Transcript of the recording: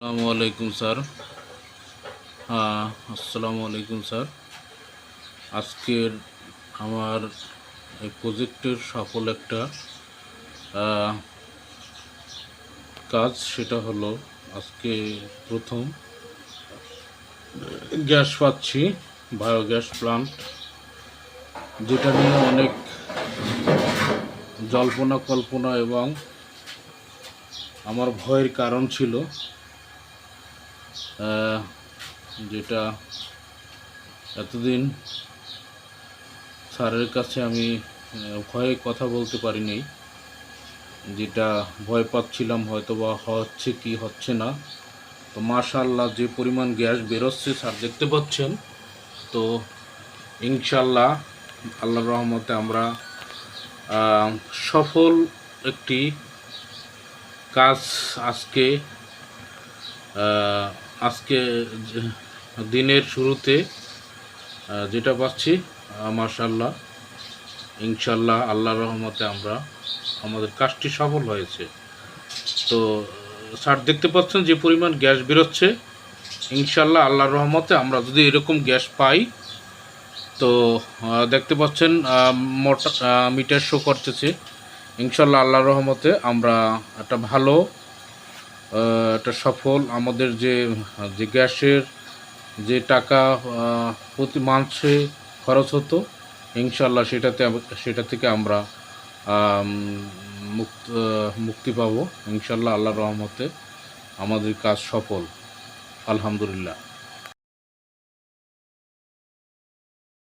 আসসালামু আলাইকুম, স্যার। হ্যাঁ আসসালামু আলাইকুম, স্যার। আজকের আমার এই প্রজেক্টের সফল একটা কাজ, সেটা হলো আজকে প্রথম গ্যাস পাচ্ছি, বায়োগ্যাস প্লান্ট, যেটা নিয়ে অনেক জল্পনা কল্পনা এবং আমার ভয়ের কারণ ছিল। যেটা এতদিন স্যারের কাছে আমি ভয়ে কথা বলতে পারিনি, যেটা ভয় পাচ্ছিলাম হয়তো বা হচ্ছে কি হচ্ছে না। তো মাশাল্লাহ যে পরিমাণ গ্যাস বেরোচ্ছে, স্যার দেখতে পাচ্ছেন। তো ইনশাল্লাহ আল্লাহ রহমতে আমরা সফল একটি কাজ আজকে আজকে দিনের শুরুতে যেটা পাচ্ছি মাশাল্লাহ ইনশাল্লাহ আল্লাহ রহমতে আমরা আমাদের কাজটি সফল হয়েছে। তো স্যার দেখতে পাচ্ছেন যে পরিমাণ গ্যাস বেরোচ্ছে। ইনশাল্লাহ আল্লাহর রহমতে আমরা যদি এরকম গ্যাস পাই, তো দেখতে পাচ্ছেন মোটা মিটার শো করতেছে। ইনশাল্লাহ আল্লাহর রহমতে আমরা একটা ভালো একটা সফল আমাদের যে যে গ্যাসের যে টাকা প্রতি মাসে খরচ হতো ইনশাল্লাহ সেটাতে সেটা থেকে আমরা মুক্ত, মুক্তি পাবো। ইনশাল্লাহ আল্লাহর রহমতে আমাদের কাজ সফল। আলহামদুলিল্লাহ।